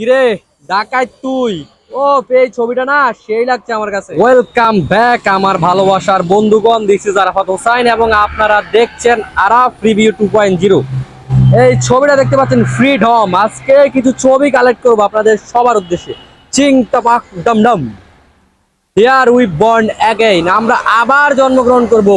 কিরে ডাকাই তুই? ও এই ছবিটা না, সেই লাগছে আমার কাছে। ওয়েলকাম ব্যাক আমার ভালোবাসার বন্ধুগণ দিস ইজ আরাফাত হোসাইন এবং আপনারা দেখছেন Araf review two point zero এই ছবিটা দেখতে পাচ্ছেন ফ্রিডম আজকে কিছু ছবি কালেক্ট করব আপনাদের সবার উদ্দেশ্যে। চিং টাপাক, ডম ডম। হিয়ার উই বর্ন অ্যাগেইন আমরা আবার জন্মগ্রহণ করব।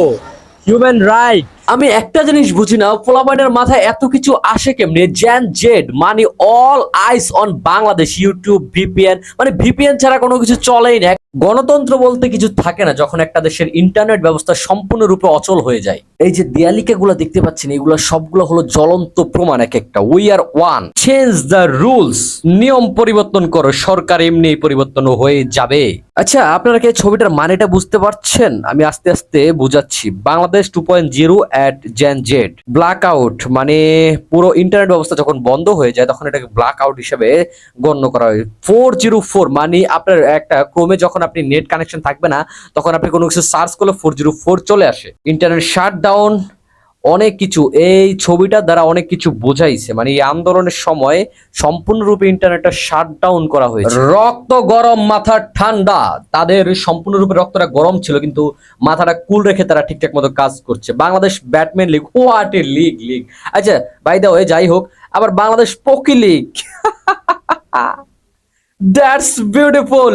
হিউম্যান রাইট আমি একটা জিনিস বুঝি না পোলাবাইনের মাথায় এত কিছু আসে কেমনি? জ্যান জেড মানে all eyes on Bangladesh YouTube VPN মানে ভিপিএন ছাড়া কোনো কিছু চলেই না। গণতন্ত্র বলতে কিছু থাকে না, যখন একটা দেশের ইন্টারনেট ব্যবস্থা সম্পূর্ণরূপে অচল হয়ে যায়। এই যে দেয়ালিকা গুলো দেখতে পাচ্ছেন, এগুলো সবগুলো হলো জ্বলন্ত প্রমাণ এক একটা। We are one change the rules নিয়ম পরিবর্তন করো, সরকার এমনি পরিবর্তন হয়ে যাবে। আচ্ছা আপনারা কি ছবিটার মানেটা বুঝতে পারছেন? আমি আস্তে আস্তে বুঝাচ্ছি। Bangladesh two point zero at gen Z black out মানে পুরো ইন্টারনেট ব্যবস্থা যখন বন্ধ হয়ে যায়, তখন এটাকে ব্ল্যাক আউট হিসেবে গণ্য করা হয়। ফোর জিরো ফোর মানে আপনার একটা ক্রোমে যখন আপনি নেট কানেকশন থাকবে না, তখন আপনি কোনো কিছু সার্চ করলে ফোর জিরো ফোর চলে আসে। ইন্টারনেট শাট ডাউন অনেক কিছু, এই ছবিটার দ্বারা অনেক কিছু বোঝাইছে। মানে এই আন্দোলনের সময় সম্পূর্ণরূপে ইন্টারনেটটা শাট ডাউন করা হয়েছে। রক্ত গরম, মাথা ঠান্ডা। তাদের সম্পূর্ণরূপে রক্তটা গরম ছিল, কিন্তু মাথাটা কুল রেখে তারা ঠিকঠাক মতো কাজ করছে। Bangladesh Batman league what a league league. আচ্ছা বাই দা ওয়ে যাই হোক, আবার বাংলাদেশ পকি লিগ। দ্যাটস বিউটিফুল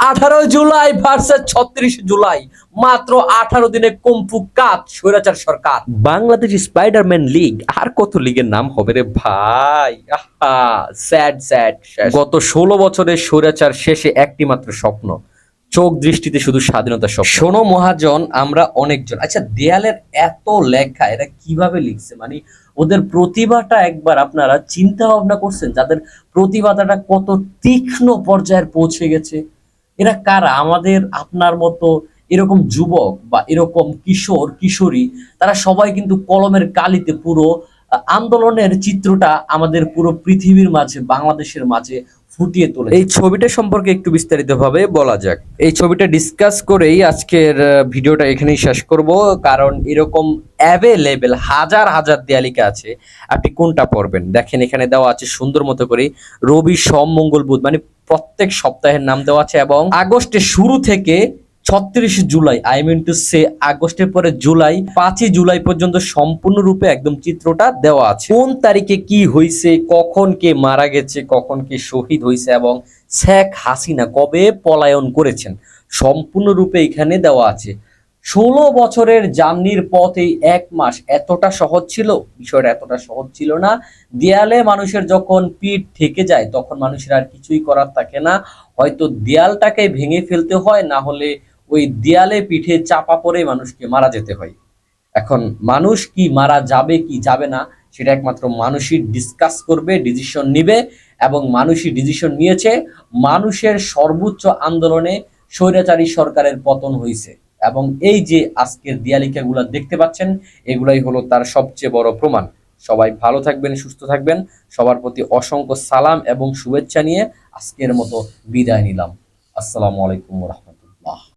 আঠারো জুলাই ভার্সেস ছত্রিশ জুলাই, মাত্র আঠারো দিনে কম্পু কাজ স্বৈরাচার সরকার। বাংলাদেশ স্পাইডারম্যান লিগ আর কত লিগের নাম হবে রে ভাই? স্যাড স্যাড গত ষোলো বছরের স্বৈরাচার শেষে একটি মাত্র স্বপ্ন, চোখ দৃষ্টিতে শুধু স্বাধীনতা সব শোনো মহাজন, আমরা অনেকজন আচ্ছা দেয়ালের এত লেখা, এরা কীভাবে লিখছে? মানে ওদের প্রতিভাটা একবার আপনারা চিন্তা ভাবনা করছেন, যাদের প্রতিভাটা কত তীক্ষ্ণ পর্যায়ে পৌঁছে গেছে? এরা কারা? আমাদের আপনার মতো এরকম যুবক বা এরকম কিশোর, কিশোরী, তারা সবাই কিন্তু কলমের কালিতে পুরো আন্দোলনের চিত্রটা আমাদের পুরো পৃথিবীর মাঝে, বাংলাদেশের মাঝে ফুটিয়ে তোলে এই ছবিটা সম্পর্কে একটু বিস্তারিতভাবে বলা যাক। এই ছবিটা ডিসকাস করেই আজকের ভিডিওটা এখানেই শেষ করব। কারণ এরকম অ্যাভেলেবেল হাজার হাজার দেয়ালিকা আছে। আপনি কোনটা পড়বেন দেখেন, এখানে দেওয়া আছে সুন্দর মতো করে রবি সোম মঙ্গল বুধ মানে প্রত্যেক সপ্তাহের নাম দেওয়া আছে এবং আগস্টের শুরু থেকে ছত্রিশ জুলাই আই মিন টু সে আগস্টের পরে জুলাই, পাঁচই জুলাই পর্যন্ত সম্পূর্ণরূপে একদম চিত্রটা দেওয়া আছে। কোন তারিখে কি হয়েছে কখন কে মারা গেছে, কখন কে শহীদ হয়েছে এবং শেখ হাসিনা কবে পলায়ন করেছেন, সম্পূর্ণরূপে এখানে দেওয়া আছে। ষোলো বছরের জার্নির পথে এক মাস এতটা সহজ ছিল? বিষয়টা এতটা সহজ ছিল না। দেয়ালে মানুষের যখন পিঠ থেকে যায়, তখন মানুষের আর কিছুই করার থাকে না। হয়তো দেয়ালটাকে ভেঙে ফেলতে হয়, না হলে ওই দেয়ালে পিঠে চাপা পড়ে মানুষকে মারা যেতে হয়। এখন মানুষ কি মারা যাবে, কি যাবে না, সেটা একমাত্র মানুষই ডিসকাস করবে ডিসিশন নিবে এবং মানুষই ডিসিশন নিয়েছে। মানুষের সর্বোচ্চ আন্দোলনে স্বৈরাচারী সরকারের পতন হয়েছে এবং এই যে আজকের দিয়ালিকাগুলো দেখতে পাচ্ছেন, এগুলাই হলো তার সবচেয়ে বড় প্রমাণ। সবাই ভালো থাকবেন, সুস্থ থাকবেন। সবার প্রতি অসংখ্য সালাম এবং শুভেচ্ছা নিয়ে আজকের মতো বিদায় নিলাম। আসসালামু আলাইকুম রহমতুল্লাহ।